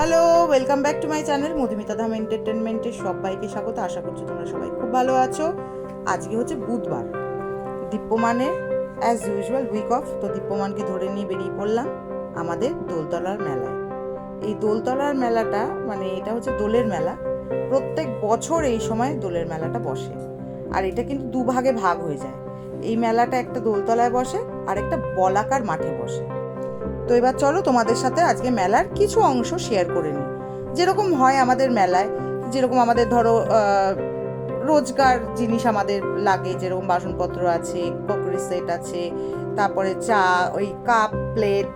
Hello welcome back to my channel Madhumita Dham এন্টারটেনমেন্টের সবাইকে স্বাগত। আশা করছি তোমরা সবাই খুব ভালো আছো। আজকে হচ্ছে বুধবার। দীপ্যমানের অ্যাজ ইউজুয়াল উইক অফ তো দীপ্যমানকে ধরে নিয়ে বেরিয়ে পড়লাম আমাদের দোলতলার মেলায়। এই দোলতলার মেলাটা মানে এটা হচ্ছে দোলের মেলা। প্রত্যেক বছর এই সময় দোলের মেলাটা বসে। আর এটা কিন্তু দুভাগে ভাগ হয়ে যায়। এই মেলাটা একটা দোলতলায় বসে, আর একটা বলাকার মাঠে বসে। তো এবার চলো তোমাদের সাথে আজকে মেলার কিছু অংশ শেয়ার করে নিই। যেরকম হয় আমাদের মেলায়, যেরকম আমাদের ধরো রোজকার জিনিস আমাদের লাগে, যেরকম বাসনপত্র আছে ক্রকারি সেট আছে, তারপরে চা, ওই কাপ প্লেট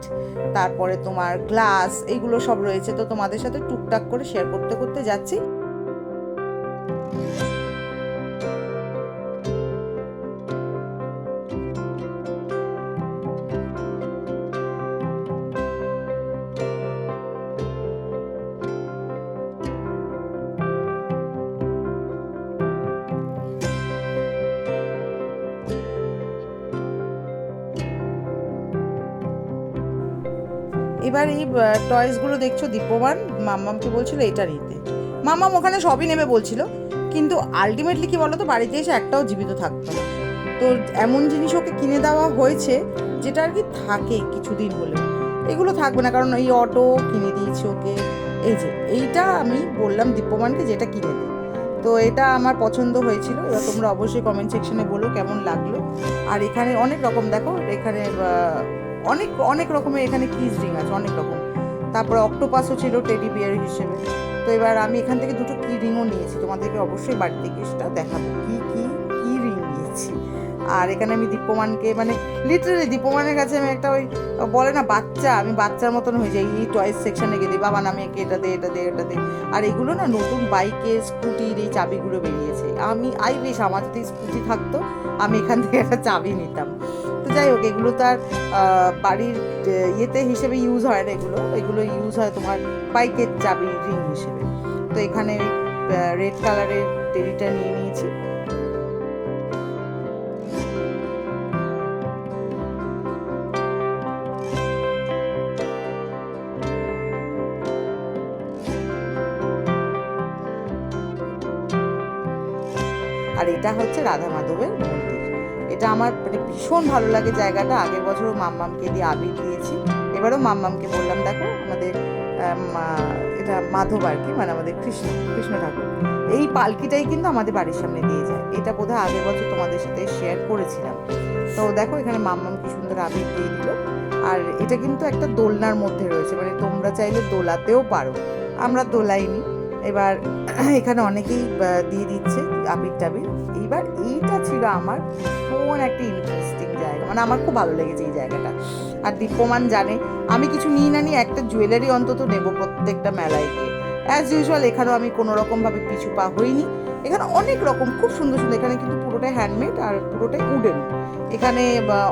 তারপরে তোমার গ্লাস এইগুলো সব রয়েছে। তো তোমাদের সাথে টুকটাক করে শেয়ার করতে করতে যাচ্ছি। এবার এই টয়েসগুলো দেখছ? দীপমান মাম্মামকে বলছিল? এটা নিতে। মাম্মাম ওখানে সবই নেমে বলছিল। কিন্তু আলটিমেটলি কি বলতো? বাড়িতে এসে একটাও জীবিত থাকতো তো এমন জিনিস ওকে কিনে দেওয়া হয়েছে, যেটা আর কি থাকে কিছুদিন হলেও। এগুলো থাকবে না, কারণ এই অটো কিনে দিয়েছি ওকে। এই যে, এইটা আমি বললাম দীপ্যমানকে যেটা কিনে দিই তো এটা আমার পছন্দ হয়েছিল। এবার তোমরা অবশ্যই কমেন্ট সেকশনে বলো কেমন লাগল। আর এখানে অনেক রকম, দেখো, এখানে অনেক অনেক রকমের এখানে কিস রিং আছে, অনেক রকম। তারপরে অক্টোপাসও ছিল টেডি বিয়ার হিসেবে। তো এবার আমি এখান থেকে দুটো কি রিংও নিয়েছি, তোমাদেরকে অবশ্যই বাড়িতে গিয়ে দেখাবো। কি কি কি রিং নিয়েছি? আর এখানে আমি দীপ্যমানকে মানে লিটারেলি দীপ্যমানের কাছে আমি একটা ওই, বলে না বাচ্চা, আমি বাচ্চার মতন হয়ে যাই, এই টয়েস সেকশনে গেলে, বাবা নামে একে এটা দে এটা দে এটা দে। আর এগুলো না নতুন বাইকের স্কুটির এই চাবিগুলো বেরিয়েছে। আমি আই বেশ আমার যদি স্কুটি থাকতো, আমি এখান থেকে একটা চাবি নিতাম। তো যাই হোক এগুলো তার বাড়ির আহ, ইয়েতে হিসেবে ইউজ হয় না এগুলো। এগুলো ইউজ হয় তোমার বাইকের চাবি রিং হিসেবে। তো এখানে রেড কালারের টেরিটা নিয়ে নিয়েছি। আর এটা হচ্ছে রাধা মাধবের এটা আমার মানে ভীষণ ভালো লাগে জায়গাটা। আগের বছরও মাম্মামকে দিয়ে আবির দিয়েছি। এবারও মাম্মামকে বললাম, দেখো, আমাদের এটা মাধব আর কি মানে আমাদের কৃষ্ণ কৃষ্ণ ঠাকুর। এই পালকিটাই কিন্তু আমাদের বাড়ির সামনে দিয়ে যায়। এটা বোধহয় আগের বছর তোমাদের সাথে শেয়ার করেছিলাম। তো দেখো, এখানে মাম্মাম কি সুন্দর আবির দিয়ে দিল। আর এটা কিন্তু একটা দোলনার মধ্যে রয়েছে। মানে তোমরা চাইলে দোলাতেও পারো। আমরা দোলাইনি। এবার এখানে অনেকেই দিয়ে দিচ্ছে আবির টাবির। এইবার এইটা ছিল আমার ভীষণ একটা ইন্টারেস্টিং জায়গা। মানে আমার খুব ভালো লেগেছে এই জায়গাটা। আর দীপ্যমান জানে, আমি কিছু নিই না নিয়ে একটা জুয়েলারি অন্তত নেব প্রত্যেকটা মেলায় গিয়ে। অ্যাজ ইউজুয়াল এখানেও আমি কোনো রকমভাবে পিছু পা হইনি। এখানে অনেক রকম, খুব সুন্দর সুন্দর, এখানে কিন্তু পুরোটাই হ্যান্ডমেড আর পুরোটাই উডেন এখানে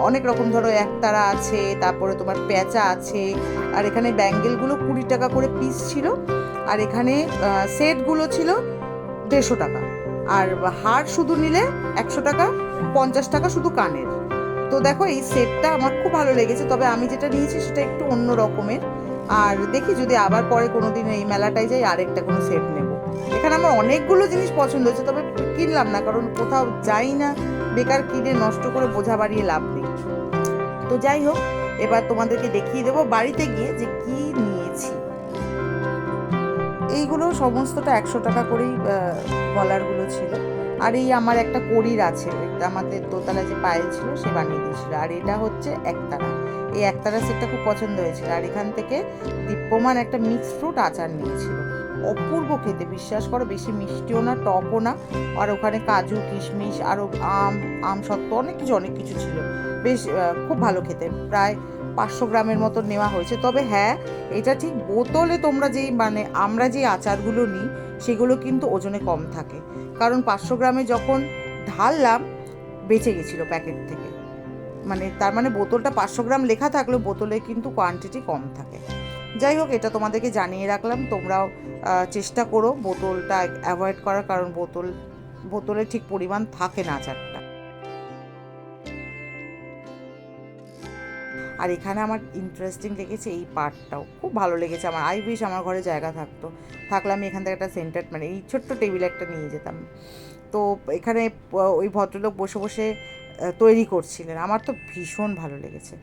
অনেক রকম ধরো একতারা আছে, তারপরে তোমার পেঁচা আছে, আর এখানে ব্যাঙ্গেলগুলো কুড়ি টাকা করে পিস ছিল। আর এখানে সেটগুলো ছিল দেড়শো টাকা। আর হার শুধু নিলে একশো টাকা, পঞ্চাশ টাকা শুধু কানের। তো দেখো, এই সেটটা আমার খুব ভালো লেগেছে, তবে আমি যেটা নিয়েছি সেটা একটু অন্য রকমের। আর দেখি যদি আবার পরে কোনো দিন এই মেলাটায় যাই, আরেকটা কোনো সেট নেব। এখানে আমার অনেকগুলো জিনিস পছন্দ হয়েছে, তবে কিনলাম না, কারণ কোথাও যাই না, বেকার কিনে নষ্ট করে বোঝা বাড়িয়ে লাভ নেই। তো যাই হোক, এবার তোমাদেরকে দেখিয়ে দেবো বাড়িতে গিয়ে যে কি এইগুলো সমস্তটা একশো টাকা করেই কলারগুলো ছিল। আর এই আমার একটা কড়ির আছে, আমাদের দোতলা যে পায়েল ছিল, সে বানিয়ে দিয়েছিল। আর এটা হচ্ছে একতারা। এই একতারা সেটটা খুব পছন্দ হয়েছিল। আর এখান থেকে দীপ্যমান একটা মিক্সড ফ্রুট আচার নিয়েছিল। অপূর্ব খেতে, বিশ্বাস করো, বেশি মিষ্টিও না, টকও না। আর ওখানে কাজু, কিশমিশ আরও আম আম সত্ত্ব অনেক কিছু অনেক কিছু ছিল। বেশ খুব ভালো খেতে। প্রায় পাঁচশো গ্রামের মতো নেওয়া হয়েছে। তবে হ্যাঁ এটা ঠিক বোতলে তোমরা যেই মানে আমরা যে আচারগুলো নিই, সেগুলো কিন্তু ওজনে কম থাকে। কারণ পাঁচশো গ্রামে যখন ঢাললাম, বেঁচে গেছিল প্যাকেট থেকে। মানে তার মানে বোতলটা পাঁচশো গ্রাম লেখা থাকলেও বোতলে কিন্তু কোয়ান্টিটি কম থাকে। যাই হোক, এটা তোমাদেরকে জানিয়ে রাখলাম। তোমরাও চেষ্টা করো বোতলটা অ্যাভয়েড করার, কারণ বোতল, বোতলে ঠিক পরিমাণ থাকে না আচারটা। আর এখানে আমার ইন্টারেস্টিং লেগেছে এই পার্টটাও খুব ভালো লেগেছে আমার। আই উইশ আমার ঘরে জায়গা থাকতো। থাকলে আমি এখান থেকে একটা সেন্টার মানে এই ছোট্ট টেবিল একটা নিয়ে যেতাম। তো এখানে ওই ভদ্রলোক বসে বসে তৈরি করছিলেন। আমার তো ভীষণ ভালো লেগেছে।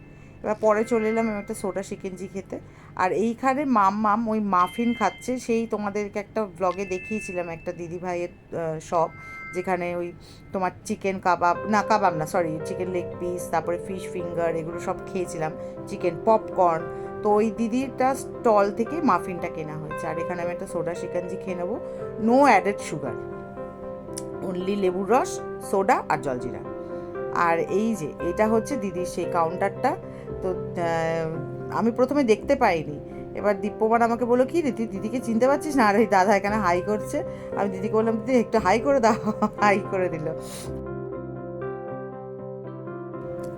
এবার পরে চলে এলাম আমি একটা সোডা শিকেনজি খেতে। আর এইখানে মাম মাম ওই মাফিন খাচ্ছে। সেই তোমাদেরকে একটা ব্লগে দেখিয়েছিলাম একটা দিদি ভাইয়ের শপ যেখানে ওই তোমার চিকেন কাবাব না কাবাব না সরি চিকেন লেগ পিস তারপরে ফিশ ফিঙ্গার এগুলো সব খেয়েছিলাম চিকেন পপকর্ন তো ওই দিদিটা স্টল থেকে মাফিনটা কেনা হয়েছে। আর এখানে আমি একটা সোডা শিকাঞ্জি খেয়ে নেব। নো অ্যাডেড সুগার অনলি লেবুর রস সোডা আর জলজিরা। আর এই যে, এটা হচ্ছে দিদির সেই কাউন্টারটা তো আমি প্রথমে দেখতে পাইনি। এবার দীপ্যমান আমাকে বলল, কি রে, তুই দিদিকে চিনতে পারছিস না? আর এই দাদা এখানে হাই করছে। আমি দিদিকে বললাম, দিদি, একটু হাই করে দাও। হাই করে দিল।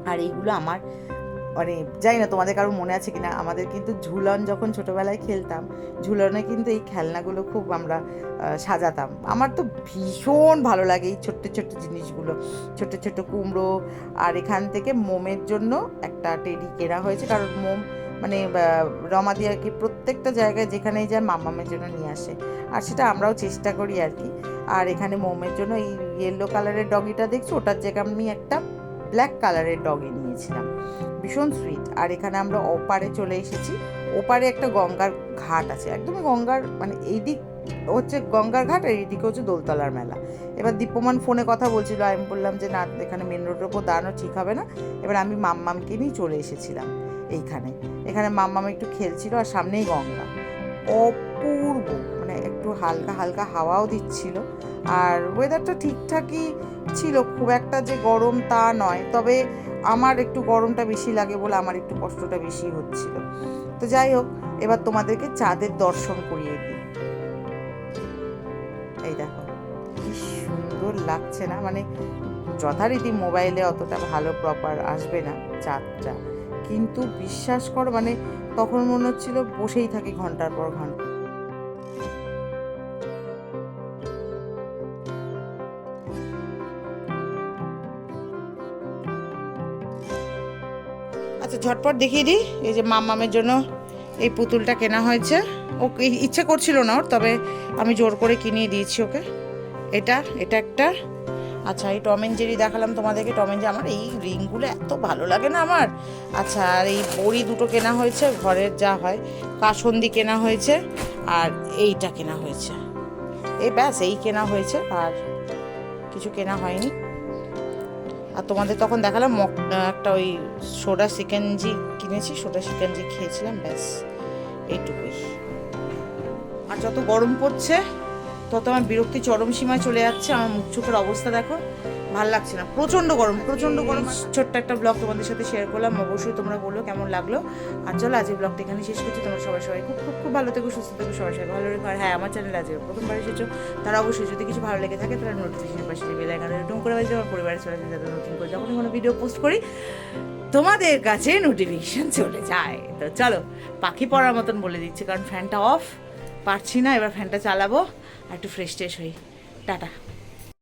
আর এইগুলো আমার মানে জানি না তোমাদের কারও মনে আছে কিনা, আমাদের কিন্তু ঝুলন যখন ছোটবেলায় খেলতাম, ঝুলনে কিন্তু এই খেলনাগুলো খুব আমরা সাজাতাম। আমার তো ভীষণ ভালো লাগে এই ছোট্ট ছোট্ট জিনিসগুলো। ছোট্ট ছোট্ট কুমড়ো, আর এখান থেকে মোমের জন্য একটা টেডি কেনা হয়েছে, কারণ মোম মানে আহ, রমাদি আর কি প্রত্যেকটা জায়গায় যেখানেই যায় মামামের জন্য নিয়ে আসে। আর সেটা আমরাও চেষ্টা করি আর কি। আর এখানে মোমের জন্য এই ইয়েলো কালারের ডগিটা দেখছ? ওটার জায়গায় আমি একটা ব্ল্যাক কালারের ডগি নিয়েছিলাম। ভীষণ সুইট আর এখানে আমরা ওপারে চলে এসেছি। ওপারে একটা গঙ্গার ঘাট আছে। একদমই গঙ্গার মানে এই দিক হচ্ছে গঙ্গার ঘাট আর এইদিকে হচ্ছে দোলতলার মেলা। এবার দীপ্যমান ফোনে কথা বলছিল। আমি বললাম যে না এখানে মেন রোডের ওপর দাঁড়ানো ঠিক হবে না। এবার আমি মাম্মামকে নিয়ে চলে এসেছিলাম। এইখানে। এখানে মাম্মাম একটু খেলছিল আর সামনেই গঙ্গা। অপূর্ব মানে একটু হালকা হালকা হাওয়াও দিচ্ছিল। আর ওয়েদারটা ঠিকঠাকই ছিল, খুব একটা যে গরম তা নয়। তবে আমার একটু গরমটা বেশি লাগে বলে আমার একটু কষ্টটা বেশি হচ্ছিল। তো যাই হোক, এবার তোমাদেরকে চাঁদের দর্শন করিয়ে দিই। এই দেখো, কি সুন্দর লাগছে না? মানে যথারীতি মোবাইলে অতটা ভালো প্রপার আসবে না চাঁদটা। কিন্তু বিশ্বাস কর মানে তখন মনে হচ্ছিল বসেই থাকি ঘণ্টার পর ঘণ্টা। আচ্ছা ঝটপট দেখিয়ে দিই। এই যে মামামের জন্য এই পুতুলটা কেনা হয়েছে। ও ইচ্ছে করছিল না ওর, তবে আমি জোর করে কিনিয়ে দিয়েছি ওকে। এটা এটা একটা। আচ্ছা এই টম জেরি দেখালাম তোমাদেরকে। টম জেরি, আমার এই রিংগুলো এত ভালো লাগে না আমার। আচ্ছা আর এই বড়ি দুটো কেনা হয়েছে, ঘরের যা হয়। কাসন্দি কেনা হয়েছে, আর এইটা কেনা হয়েছে। এই ব্যাস, এই কেনা হয়েছে, আর কিছু কেনা হয়নি। আর তোমাদের তখন দেখালাম মক- একটা ওই সোডা সিকেনজি কিনেছি, সোডা সিকেনজি খেয়েছিলাম, ব্যাস, এইটুকুই। আর যত গরম পড়ছে তত আমার বিরক্তি চরম সীমায় চলে যাচ্ছে আমার মুখ চোখের অবস্থা দেখো ভালো লাগছে না। প্রচণ্ড গরম প্রচণ্ড গরম। ছোট্ট একটা ব্লগ তোমাদের সাথে শেয়ার করলাম অবশ্যই তোমরা বলো কেমন লাগল। আর চলো আজকে ব্লগটা এখানে শেষ করছি। তোমরা সবাই সবাই খুব খুব খুব ভালো থেকো সুস্থ থেকো সবাই সবাই ভালো রেখো আর হ্যাঁ আমার চ্যানেল আছে প্রথমবার এসেছ তারা অবশ্যই যদি কিছু ভালো লেগে থাকে তারা নোটিফিকেশন পাশে বেল আইকনে রিটুম করে বাজে আমার পরিবারের চলে যাতে নতুন করে যখনই কোনো ভিডিও পোস্ট করি তোমাদের কাছে নোটিফিকেশন চলে যায়। তো চলো পাখি পড়ার মতন বলে দিচ্ছি কারণ ফ্যানটা অফ পারছি না এবার ফ্যানটা চালাবো। একটু ফ্রেশ ট্রেশ হই। টাটা।